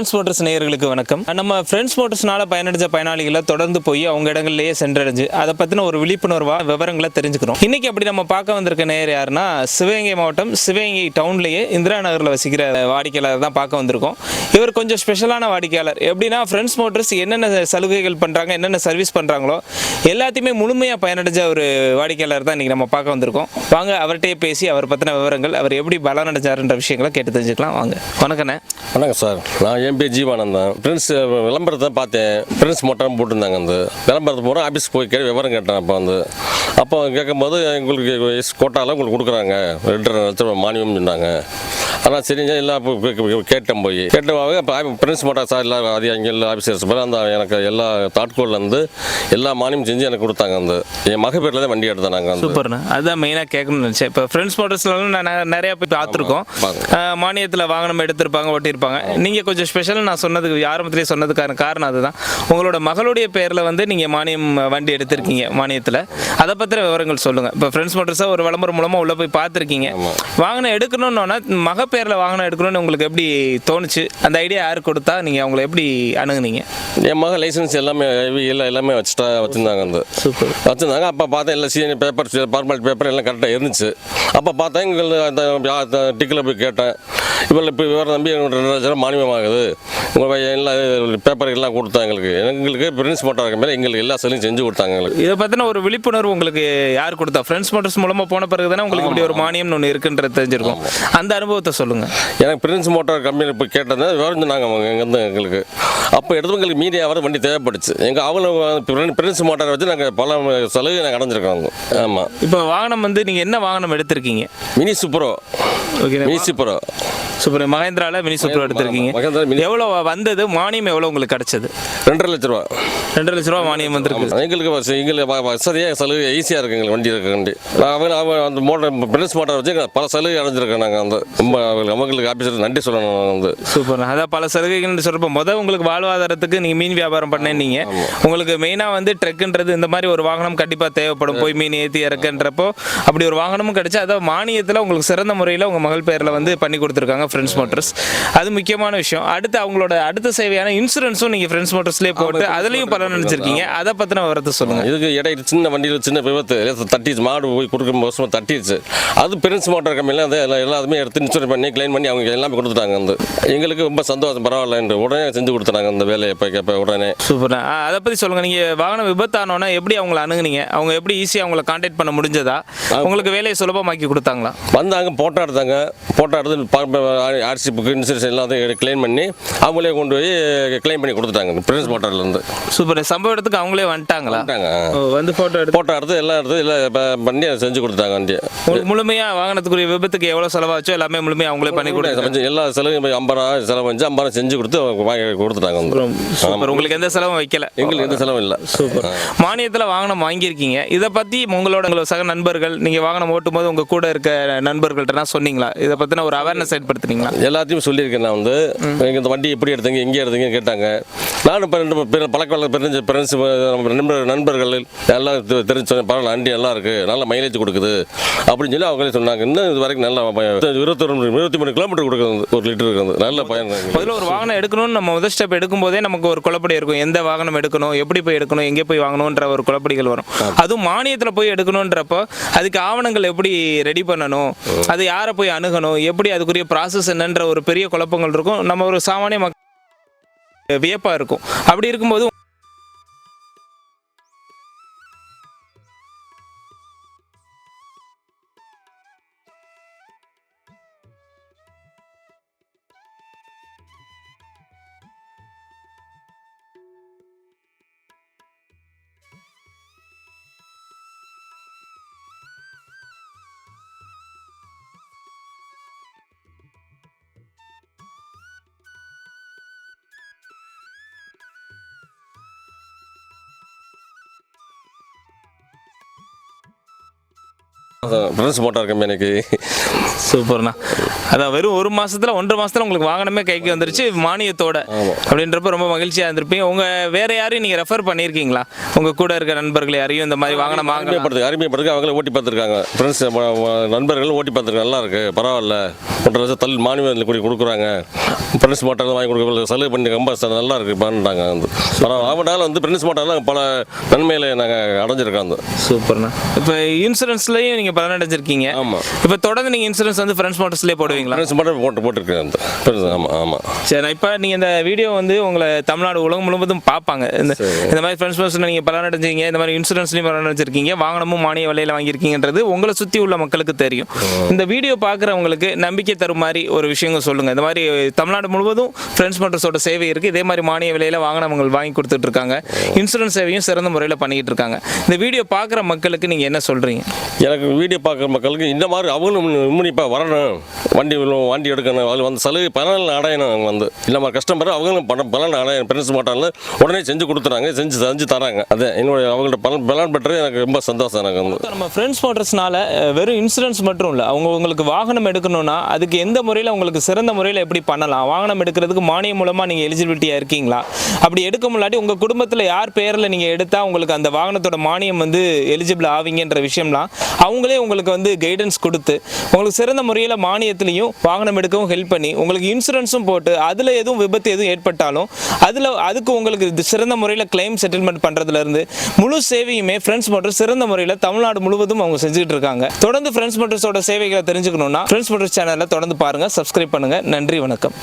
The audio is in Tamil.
ஃப்ரெண்ட்ஸ் மோட்டர்ஸ் நேயர்களுக்கு வணக்கம். நம்ம ஃப்ரெண்ட்ஸ் மோட்டர்ஸ்னால பயனடைஞ்ச பயனாளிகளை தொடர்ந்து போய் அவங்க இடங்கள்லயே சென்றடைஞ்சு அதை பற்றின ஒரு விழிப்புணர்வா விவரங்களை தெரிஞ்சுக்கிறோம். இன்னைக்கு அப்படி நம்ம பார்க்க வந்திருக்க நேயர் யாருன்னா சிவகங்கை மாவட்டம் சிவகங்கை டவுன்லேயே இந்திரா நகரில் வசிக்கிற வாடிக்கையாளர் தான் பார்க்க வந்திருக்கோம். இவர் கொஞ்சம் ஸ்பெஷலான வாடிக்கையாளர். எப்படின்னா ஃப்ரெண்ட்ஸ் மோட்டர்ஸ் என்னென்ன சலுகைகள் பண்ணுறாங்க என்னென்ன சர்வீஸ் பண்ணுறாங்களோ எல்லாத்தையுமே முழுமையாக பயனடைஞ்ச ஒரு வாடிக்கையாளர் தான் இன்றைக்கி நம்ம பார்க்க வந்திருக்கோம். வாங்க அவர்கிட்டயே பேசி அவர் பற்றின விவரங்கள் அவர் எப்படி பலனடைஞ்சாருன்ற விஷயங்களை கேட்டு தெரிஞ்சுக்கலாம். வாங்க. வணக்கண்ணே. வணக்கம் சார். நான் என் பேர் ஜீவானந்தன். ஃப்ரெண்ட்ஸ் விளம்பரத்தை பார்த்தேன். ஃப்ரெண்ட்ஸ் மொட்டம் போட்டிருந்தாங்க வந்து விளம்பரத்தை போகிறோம் ஆஃபீஸ்க்கு போய் கேட்டு விவரம் கேட்டேன் அப்போ வந்து அப்போ கேட்கும்போது எங்களுக்கு எஸ் கோட்டாவில் உங்களுக்கு கொடுக்குறாங்க. ரெண்டு லட்சம் மானியம் சொன்னாங்க. ஆனால் சரிங்க எல்லாம் கேட்டேன் போய். கேட்டவாங்க இப்போ ஃப்ரெண்ட்ஸ் மோட்டார் சார் எல்லாம் அது அங்கே எல்லா ஆஃபீஸர்ஸ் பேர் அந்த எனக்கு எல்லா தாட்கோல்லேருந்து எல்லா மானியம் செஞ்சு எனக்கு கொடுத்தாங்க அந்த. என் மக பேரில் தான் வண்டி எடுத்தேன் நாங்கள் சூப்பர்ண்ணா. அதுதான் மெயினாக கேட்கணும்னு நினச்சேன். இப்போ ஃப்ரெண்ட்ஸ் மோட்டர்ஸ்லாம் நான் நிறைய போய் பார்த்துருக்கோம். மானியத்தில் வாகனம் எடுத்திருப்பாங்க ஓட்டியிருப்பாங்க நீங்கள் கொஞ்சம் ஸ்பெஷல் நான் சொன்னதுக்கு ஆரம்பத்திலே சொன்னதுக்கான காரணம் அதுதான். உங்களோட மகளுடைய பேரில் வந்து நீங்கள் மானியம் வண்டி எடுத்திருக்கீங்க மானியத்தில். அதை பற்றின விவரங்கள் சொல்லுங்கள் இப்போ ஃப்ரெண்ட்ஸ் மோட்டர்ஸாக ஒரு விளம்பரம் மூலமாக உள்ளே போய் பார்த்துருக்கீங்க. வாகனம் எடுக்கணும்னோன்னா மக பேரில் வாகனம் எடுக்கணும்னு உங்களுக்கு எப்படி தோணுச்சு? அந்த ஐடியா யார் கொடுத்தா நீங்கள் அவங்கள எப்படி அணுகுனீங்க? என் மகன் லைசன்ஸ் எல்லாமே எல்லாம் எல்லாமே வச்சுட்டா வச்சுருந்தாங்க அந்த. சூப்பர். வச்சுருந்தாங்க. அப்போ பார்த்தேன் எல்லாம் சிஎன் பேப்பர் ஃபார்மாலிட்டி பேப்பர் எல்லாம் கரெக்டாக இருந்துச்சு. அப்போ பார்த்தேன் எங்கள் அந்த டிக்கில் போய் கேட்டேன். இப்போ இப்போ விவரம் நம்பி ரெண்டு லட்சம் ரூபா மானியம் ஆகுது உங்கள் எல்லாம் பேப்பர் எல்லாம் கொடுத்தாங்க எங்களுக்கு. எங்களுக்கு பிரின்ஸ் மோட்டார் மேலே எங்களுக்கு எல்லா செல்லும் செஞ்சு கொடுத்தாங்க எங்களுக்கு. இதை பற்றின ஒரு விழிப்புணர்வு உங்களுக்கு யார் கொடுத்தா? ஃப்ரெண்ட்ஸ் மோட்டர்ஸ் மூலமாக போன பிறகு தானே உங்களுக்கு இப்படி ஒரு மானியம்னு ஒன்று இருக்குன்றது தெரிஞ்சிருக்கும். அந்த அனுபவத்தை சொல்லுங்கள் எனக்கு பிரின்ஸ் மோட்டார் கம்பெனி போய் கேட்டது விவரம் சொன்னாங்க அவங்க எங்கேருந்து எங்களுக்கு. அப்போ எடுத்தவங்களுக்கு மீடியா வர வண்டி தேவைப்படுச்சு. எங்கள் அவங்களும் பிரின்ஸ் மோட்டார் வச்சு நாங்கள் பல சலுகை நாங்கள் அடைஞ்சிருக்கோம் ஆமாம் இப்போ வாகனம் வந்து நீங்கள் என்ன வாகனம் எடுத்திருக்கீங்க? மினி சூப்பரோ ஓகே மினி சூப்பரோ. சூப்பர். மகேந்திரால மினி சூப்பர் எடுத்திருக்கீங்க. மகேந்திரா மினி எவ்வளோ வந்தது? மானியம் எவ்வளோ உங்களுக்கு கிடைச்சது? ரெண்டரை லட்ச ரூபா. ரெண்டு லட்ச ரூபா மானியம் வந்திருக்கு. எங்களுக்கு வச- எங்களுக்கு வ- வசதியாக சலுகை ஈஸியாக இருக்குது எங்களுக்கு வண்டி இருக்க வண்டி. அவங்க அவங்க அந்த மோட்டர் பிரின்ஸ் மோட்டார் வச்சு எங்களுக்கு பல சலுகை அடைஞ்சிருக்கோம் நாங்கள் வந்து. ரொம்ப அவங்களுக்கு- அவங்களுக்கு ஆஃபீஸர் நன்றி சொல்லணும் நாங்கள் வந்து. சூப்பர் அதான் பல சலுகைகள்னு சொல்கிறப்ப முதல் உங்களுக்கு வாழ்வாதாரத்துக்கு நீங்கள் மீன் வியாபாரம் பண்ணீங்க உங்களுக்கு மெயினாக வந்து ட்ரெக்குன்றது இந்த மாதிரி ஒரு வாகனம் கண்டிப்பாக தேவைப்படும். போய் மீன் ஏற்றி இறக்குன்றப்போ அப்படி ஒரு வாகனமும் கிடைச்சு அதாவது மானியத்தில் உங்களுக்கு சிறந்த முறையில் உங்கள் மகள் பேரில் வந்து பண்ணி கொடுத்துருக்காங்க ஃப்ரெண்ட்ஸ் மோட்டர்ஸ் அது முக்கியமான விஷயம். அடுத்து அவங்களோட அடுத்த சேவையான இன்சூரன்ஸும் நீங்கள் ஃப்ரெண்ட்ஸ் மோட்டர்ஸ்லேயே போட்டு அதுலேயும் பலன் நினச்சிருக்கீங்க. அதை பற்றின விவரத்தை சொல்லுங்கள் இதுக்கு இடையில சின்ன வண்டியில் சின்ன விபத்து. தட்டிச்சு மாடு போய் கொடுக்கும் வருஷமாக தட்டிடுச்சு. அது பிரின்ஸ் மோட்டார் கம்பெனியில் எல்லா எல்லாத்துமே எடுத்து இன்சூரன்ஸ் பண்ணி க்ளைம் பண்ணி அவங்க எல்லாமே கொடுத்துட்டாங்க வந்து. எங்களுக்கு ரொம்ப சந்தோஷம். பரவாயில்ல உடனே செஞ்சு கொடுத்துட்டாங்க அந்த வேலையை இப்போ இப்போ உடனே. சூப்பர். அதை பற்றி சொல்லுங்கள் நீங்கள் வாகனம் விபத்தானோன்னா எப்படி அவங்கள அணுகுனீங்க? அவங்க எப்படி ஈஸியாக அவங்கள காண்டாக்ட் பண்ண முடிஞ்சதா? உங்களுக்கு வேலையை சுலபமாக்கி கொடுத்தாங்களா? வந்தாங்க போட்டோ எடுத்தாங்க. போட்டோ எடுத்து ஆர்சி புக்கு இன்சூரன்ஸ் எல்லாத்தையும் கிளைம் பண்ணி அவங்களே கொண்டு போய் கிளைம் பண்ணி கொடுத்துட்டாங்க. பிரின்ஸ் மோட்டார்லேருந்து சூப்பர். சம்பவ இடத்துக்கு அவங்களே வந்துட்டாங்களா? வந்து ஃபோட்டோ எடுத்து போட்டோ எடுத்து எல்லாம் எடுத்து எல்லாம் இப்போ பண்ணி செஞ்சு கொடுத்தாங்க வண்டியை முழு- முழுமையா வாகனத்துக்குரிய விபத்துக்கு எவ்வளோ செலவாச்சோ எல்லாமே முழுமையாக அவங்களே பண்ணி கொடுத்தாங்க எல்லா செலவும் ஐம்பது ரூபா செலவு வச்சு ஐம்பது ரூபா செஞ்சு கொடுத்து வாங்கி கொடுத்துட்டாங்க உங்களுக்கு எந்த செலவும் வைக்கல. எங்களுக்கு எந்த செலவும் இல்லை. சூப்பர். மானியத்தில் வாகனம் வாங்கியிருக்கீங்க. இதை பற்றி உங்களோட உங்களோட சக நண்பர்கள் நீங்கள் வாகனம் ஓட்டும் போது உங்கள் கூட இருக்க நண்பர்கள்ட்ட சொன்னீங்களா? இதை பற்றின ஒரு அவேர்னஸ் ஏற்படுத்துனீங்களா? எல்லாத்தையும் சொல்லியிருக்கேன் நான் வந்து. இந்த வண்டி எப்படி எடுத்தீங்க எங்கே எடுத்தீங்கன்னு கேட்டாங்க. நானும் இப்போ ரெண்டு பழக்க வழக்க தெரிஞ்ச ஃப்ரெண்ட்ஸ் நண்பர் நண்பர்கள் எல்லாம் தெரிஞ்சு சொன்னேன் பரவாயில்ல வண்டி நல்லா இருக்குது நல்ல மைலேஜ் கொடுக்குது அப்படின்னு சொல்லி அவங்களே சொன்னாங்க. இன்னும் இது வரைக்கும் நல்லா இருபத்தொரு இருபத்தி மூணு கிலோமீட்டர் கொடுக்குது ஒரு லிட்டர் இருக்குது. நல்ல பயன் முதல்ல ஒரு வாகனம் எடுக்கணும்னு நம்ம முதல் ஸ்டெப் எடுக்கும்போதே நமக்கு ஒரு குழப்படி இருக்கும். எந்த வாகனம் எடுக்கணும் எப்படி போய் எடுக்கணும் எங்கே போய் வாங்கணுன்ற ஒரு குழப்படிகள் வரும். அதுவும் மானியத்தில் போய் எடுக்கணுன்றப்போ அதுக்கு ஆவணங்கள் எப்படி ரெடி பண்ணணும் அது யாரை போய் அணுகணும் எப்படி அதுக்குரிய ப்ராசஸ் என்னன்ற ஒரு பெரிய குழப்பங்கள் இருக்கும். நம்ம ஒரு சாமானிய மக்கள் வியப்பாக இருக்கும். அப்படி இருக்கும்போது ஃப்ரெண்ட்ஸ் மோட்டார் கம்பெனிக்கு சூப்பர்ண்ணா. அதான் வெறும் ஒரு மாசத்துல ஒன்றரை மாசத்துல உங்களுக்கு வாகனமே கைக்கு வந்துருச்சு மானியத்தோட அப்படின்றப்ப ரொம்ப மகிழ்ச்சியா இருந்திருப்பீங்க. உங்க வேற யாரையும் நீங்க ரெஃபர் பண்ணியிருக்கீங்களா? உங்க கூட இருக்க நண்பர்கள் யாரையும் இந்த மாதிரி வாகனம் வாங்கலாம் அருமைப்படுத்து அருமைப்படுத்து அவங்களே ஓட்டி பார்த்துருக்காங்க. ஃப்ரெண்ட்ஸ் நண்பர்களும் ஓட்டி பார்த்துருக்காங்க. நல்லா இருக்கு பரவாயில்ல. ஒன்றரை லட்சம் தள்ளி மானியம் கூடி கொடுக்குறாங்க. ஃப்ரெண்ட்ஸ் மோட்டார் வாங்கி கொடுக்க சலுகை பண்ணி ரொம்ப நல்லா இருக்கு பண்ணிட்டாங்க வந்து. பரவாயில்ல அவனால வந்து ஃப்ரெண்ட்ஸ் மோட்டார்லாம் பல நன்மைகளை நாங்கள் அடைஞ்சிருக்கோம் அந்த சூப்பர்ண்ணா. இப்போ இன்சூரன்ஸ்லயும் நீங்க பலனடைஞ்சிருக்கீங்க. ஆமா. இப்போ தொடர்ந்து நீங்க இன்சூரன்ஸ் வந்து ஃப்ரெண்ட்ஸ் மோட்டர்ஸ்லேயே போடுவீங்களா போட்டு போட்டிருக்கேன் அந்த ஆமாம் ஆமாம் சரி இப்போ நீங்கள் இந்த வீடியோ வந்து உங்களை தமிழ்நாடு உலகம் முழுவதும் பார்ப்பாங்க. இந்த இந்த மாதிரி ஃப்ரெண்ட்ஸ் பர்சன் நீங்கள் பலனடைஞ்சீங்க இந்த மாதிரி இன்சூரன்ஸ்லையும் பலனடைஞ்சிருக்கீங்க வாகனமும் மானிய விலையில் வாங்கியிருக்கீங்கன்றது உங்களை சுற்றி உள்ள மக்களுக்கு தெரியும். இந்த வீடியோ பார்க்குறவங்களுக்கு நம்பிக்கை தரும் மாதிரி ஒரு விஷயங்கள் சொல்லுங்கள் இந்த மாதிரி தமிழ்நாடு முழுவதும் ஃப்ரெண்ட்ஸ் மோட்டர்ஸோட சேவை இருக்குது இதே மாதிரி மானிய விலையில் வாகனங்கள் வாங்கி கொடுத்துட்டு இருக்காங்க இன்சூரன்ஸ் சேவையும் சிறந்த முறையில் பண்ணிக்கிட்டு இருக்காங்க இந்த வீடியோ பார்க்குற மக்களுக்கு நீங்கள் என்ன சொல்கிறீங்க எனக்கு வீடியோ பார்க்குற மக்களுக்கு இந்த மாதிரி அவங்களும் முன்னிப்பாக வரணும். வண்டி விழும், வண்டி எடுக்கணும் அது வந்து சலுகை பலன் அடையணும் அவங்க வந்து. இல்லாமல் கஸ்டமர் அவங்களும் பணம் பலன் அடையணும் ஃப்ரெண்ட்ஸ் மோட்டார்ல உடனே செஞ்சு கொடுத்துறாங்க செஞ்சு செஞ்சு தராங்க. அது என்னுடைய அவங்கள்ட்ட பலன் பலன் பெற்றது எனக்கு ரொம்ப சந்தோஷம் எனக்கு வந்து. நம்ம ஃப்ரெண்ட்ஸ் மோட்டர்ஸ்னால வெறும் இன்சூரன்ஸ் மட்டும் இல்லை அவங்க உங்களுக்கு வாகனம் எடுக்கணும்னா அதுக்கு எந்த முறையில் உங்களுக்கு சிறந்த முறையில் எப்படி பண்ணலாம்? வாகனம் எடுக்கிறதுக்கு மானியம் மூலமாக நீங்கள் எலிஜிபிலிட்டியாக இருக்கீங்களா? அப்படி எடுக்க முன்னாடி உங்கள் குடும்பத்தில் யார் பேரில் நீங்கள் எடுத்தால் உங்களுக்கு அந்த வாகனத்தோட மானியம் வந்து எலிஜிபிள் ஆவீங்கன்ற விஷயம்லாம் அவங்களே உங்களுக்கு வந்து கைடன்ஸ் கொடுத்து உங்களுக்கு சிறந்த முறையில் மானியத்திலையும் வாகனம் எடுக்கவும் ஹெல்ப் பண்ணி உங்களுக்கு இன்சூரன்ஸும் போட்டு அதில் எதுவும் விபத்து எதுவும் ஏற்பட்டாலும் அதில் அதுக்கு உங்களுக்கு இது சிறந்த முறையில் கிளைம் செட்டில்மெண்ட் பண்ணுறதுலேருந்து முழு சேவையுமே ஃப்ரெண்ட்ஸ் மோட்டர் சிறந்த முறையில் தமிழ்நாடு முழுவதும் அவங்க செஞ்சுக்கிட்டு இருக்காங்க. தொடர்ந்து ஃப்ரெண்ட்ஸ் மோட்டர்ஸோட சேவைகளை தெரிஞ்சுக்கணும்னா ஃப்ரெண்ட்ஸ் மோட்டர்ஸ் சேனலில் தொடர்ந்து பாருங்கள் சப்ஸ்கிரைப் பண்ணுங்கள் நன்றி வணக்கம்.